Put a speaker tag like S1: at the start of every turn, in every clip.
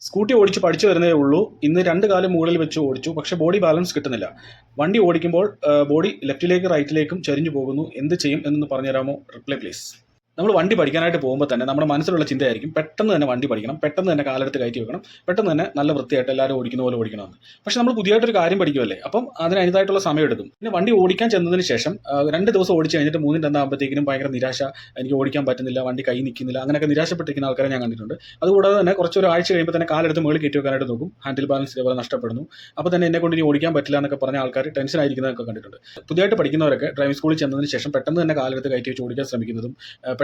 S1: Scooty ഓടിച്ച് പഠിച്ചു വരുന്നേ ഉള്ളൂ. ഇന്ന് രണ്ട് കാലം മുകളിൽ വെച്ച് ഓടിച്ചു. പക്ഷേ ബോഡി ബാലൻസ് കിട്ടുന്നില്ല. വണ്ടി ഓടിക്കുമ്പോൾ ബോഡി ലെഫ്റ്റിലേക്ക് റൈറ്റിലേക്കും ചരിഞ്ഞു പോകുന്നു. എന്ത് ചെയ്യും എന്നൊന്ന് പറഞ്ഞുതരാമോ? Reply please. നമ്മൾ വണ്ടി പഠിക്കാനായിട്ട് പോകുമ്പോൾ തന്നെ നമ്മുടെ മനസ്സിലുള്ള ചിന്തയായിരിക്കും പെട്ടെന്ന് തന്നെ വണ്ടി പഠിക്കണം പെട്ടെന്ന് തന്നെ കാലെടുത്ത് കയറ്റി വെക്കണം പെട്ടെന്ന് തന്നെ നല്ല വൃത്തിയായിട്ട് എല്ലാവരും ഓടിക്കുന്ന പോലെ ഓടിക്കണമെന്ന്. പക്ഷെ നമ്മൾ പുതിയതായിട്ടൊരു കാര്യം പഠിക്കുമല്ലേ അപ്പം അതിനായിട്ടുള്ള സമയം എടുക്കും. പിന്നെ വണ്ടി ഓടിക്കാൻ ചെന്നതിന് ശേഷം രണ്ട് ദിവസം ഓടിച്ച് കഴിഞ്ഞിട്ട് മൂന്നിന്റെ എന്താകുമ്പോഴത്തേക്കും ഭയങ്കര നിരാശ എനിക്ക് ഓടിക്കാൻ പറ്റുന്നില്ല വണ്ടി കൈ നിൽക്കുന്നില്ല അങ്ങനെയൊക്കെ നിരാശപ്പെട്ടിരിക്കുന്ന ആൾക്കാരെ ഞാൻ കണ്ടിട്ടുണ്ട്. അതുകൂടാതെ തന്നെ കുറച്ചൊരു ആഴ്ച കഴിയുമ്പോൾ തന്നെ കാലെടുത്ത് മുകളിൽ കയറ്റി വെക്കാനായിട്ട് നോക്കും. ഹാൻഡിൽ ബാലൻസ് ഇതേപോലെ നഷ്ടപ്പെടുന്നു. അപ്പോൾ തന്നെ എന്നെ കൊണ്ട് ഇനി ഓടിക്കാൻ പറ്റില്ല എന്നൊക്കെ പറഞ്ഞ ആൾക്കാർ ടെൻഷൻ ആയിരിക്കുന്നതൊക്കെ കണ്ടിട്ടുണ്ട്. പുതിയതായിട്ട് പഠിക്കുന്നവരൊക്കെ ഡ്രൈവിംഗ് സ്കൂളിൽ ചെന്നതിന് ശേഷം പെട്ടെന്ന് തന്നെ കാലെടുത്ത് കയറ്റി വെച്ച് ഓടിക്കാൻ ശ്രമിക്കുന്നതും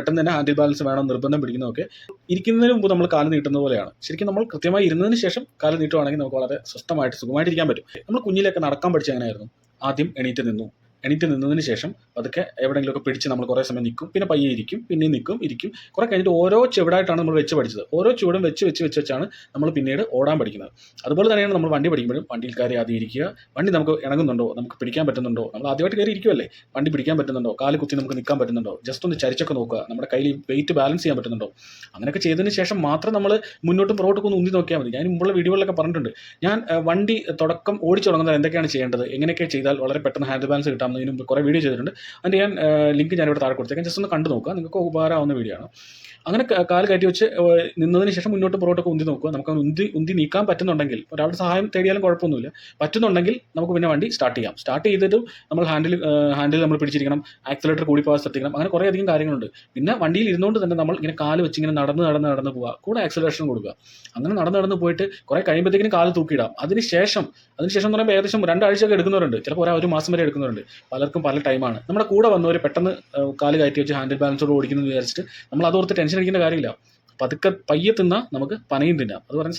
S1: പെട്ടെന്ന് തന്നെ ഹാൻഡിൽ ബാലൻസ് വേണം നിർബന്ധം പിടിക്കുന്നതൊക്കെ ഇരിക്കുന്നതിന് മുമ്പ് നമ്മൾ കാൽ നീട്ടുന്ന പോലെയാണ്. ശരിക്കും നമ്മൾ കൃത്യമായി ഇരുന്നതിന് ശേഷം കാൽ നീട്ടുവാണെങ്കിൽ നമുക്ക് വളരെ സ്വസ്ഥമായിട്ട് സുഖമായിട്ടിരിക്കാൻ പറ്റും. നമ്മൾ കുഞ്ഞിലൊക്കെ നടക്കാൻ പഠിച്ച എങ്ങനെയായിരുന്നു? ആദ്യം എണീറ്റ് നിന്നു. എണീറ്റ് നിന്നതിന് ശേഷം പതുക്കെ എവിടെയെങ്കിലുമൊക്കെ പിടിച്ച് നമ്മൾ കുറേ സമയം നിൽക്കും. പിന്നെ പയ്യെ ഇരിക്കും പിന്നെ നിൽക്കും ഇരിക്കും. കുറേ കഴിഞ്ഞിട്ട് ഓരോ ചുവടായിട്ടാണ് നമ്മൾ വെച്ച് പഠിച്ചത്. ഓരോ ചുവടും വെച്ച് വെച്ച് വെച്ച് വെച്ചാണ് നമ്മൾ പിന്നീട് ഓടാൻ പഠിക്കുന്നത്. അതുപോലെ തന്നെയാണ് നമ്മൾ വണ്ടി പഠിക്കുമ്പോഴും വണ്ടിയിൽ കയറി ആദ്യം ഇരിക്കുക. വണ്ടി നമുക്ക് ഇണങ്ങുന്നുണ്ടോ? നമുക്ക് പിടിക്കാൻ പറ്റുന്നുണ്ടോ? നമ്മൾ ആദ്യമായിട്ട് കയറി ഇരിക്കുമല്ലേ വണ്ടി പിടിക്കാൻ പറ്റുന്നുണ്ടോ? കാൽ കുത്തി നമുക്ക് നിൽക്കാൻ പറ്റുന്നുണ്ടോ? ജസ്റ്റ് ഒന്ന് ചരിച്ചൊക്കെ നോക്കുക. നമ്മുടെ കയ്യിൽ വെയിറ്റ് ബാലൻസ് ചെയ്യാൻ പറ്റുന്നുണ്ടോ? അങ്ങനെയൊക്കെ ചെയ്തതിന് ശേഷം മാത്രം നമ്മൾ മുന്നോട്ടും പുറകോട്ടൊക്കെ ഒന്ന് ഉന്തി നോക്കിയാൽ മതി. ഞാൻ മുമ്പുള്ള വീഡിയോകളിലൊക്കെ പറഞ്ഞിട്ടുണ്ട്. ഞാൻ വണ്ടി തുടക്കം ഓടിച്ചു തുടങ്ങുന്നത് എന്തൊക്കെയാണ് ചെയ്യേണ്ടത്? എങ്ങനെയൊക്കെ ചെയ്താൽ വളരെ പെട്ടെന്ന് ഹാൻഡിൽ ബാലൻസ് കിട്ടാമെന്ന് ഇതിന് കുറേ വീഡിയോ ചെയ്തിട്ടുണ്ട്. അതിന്റെ ഞാൻ ലിങ്ക് ഞാനിവിടെ താഴെ കൊടുത്തേക്കാം. ജസ്റ്റ് ഒന്ന് കണ്ടു നോക്കുക. നിങ്ങൾക്ക് ഉപകാരമാവുന്ന വീഡിയോ ആണ്. അങ്ങനെ കാൽ കയറ്റി വെച്ച് നിന്നതിന് ശേഷം മുന്നോട്ട് പുറകോട്ടൊക്കെ ഉന്തി നോക്കുക. നമുക്ക് ഉന്തി ഉന്തി നീക്കാൻ പറ്റുന്നുണ്ടെങ്കിൽ ഒരാളുടെ സഹായം തേടിയാലും കുഴപ്പമൊന്നുമില്ല. പറ്റുന്നുണ്ടെങ്കിൽ നമുക്ക് പിന്നെ വണ്ടി സ്റ്റാർട്ട് ചെയ്യാം. സ്റ്റാർട്ട് ചെയ്തിട്ടും നമ്മൾ ഹാൻഡിൽ ഹാൻഡിൽ നമ്മൾ പിടിച്ചിരിക്കണം. ആക്സിലേറ്റർ കൂടി പോകാൻ ശ്രദ്ധിക്കണം. അങ്ങനെ കുറേ അധികം കാര്യങ്ങളുണ്ട്. പിന്നെ വണ്ടിയിൽ ഇരുന്നുകൊണ്ട് തന്നെ നമ്മൾ ഇങ്ങനെ കാൽ വെച്ച് ഇങ്ങനെ നടന്ന് നടന്ന് നടന്ന് പോവുക. കൂടെ ആക്സിലേഷൻ കൊടുക്കുക. അങ്ങനെ നടന്ന് നടന്ന് പോയിട്ട് കുറേ കഴിയുമ്പോഴത്തേക്കിനും കാൽ തൂക്കിയിടാം. അതിനുശേഷം അതിനുശേഷം എന്ന് പറയുമ്പോൾ ഏകദേശം രണ്ടാഴ്ചയൊക്കെ എടുക്കുന്നവരുണ്ട്. ചിലപ്പോൾ ഒരു മാസം വരെ എടുക്കുന്നവരുണ്ട്. പലർക്കും പല ടൈമാണ് നമ്മുടെ കൂടെ വന്നവർ പെട്ടെന്ന് കാൽ കയറ്റി വെച്ച് ഹാൻഡിൽ ബാലൻസോട് ഓടിക്കുന്നു വിചാരിച്ചിട്ട് നമ്മൾ അതോർത്ത് ടെൻഷൻ അടിക്കേണ്ട കാര്യമില്ല. പതുക്കെ പയ്യെ തിന്നാൽ നമുക്ക് പനയും തിന്നാം. അത് പറഞ്ഞ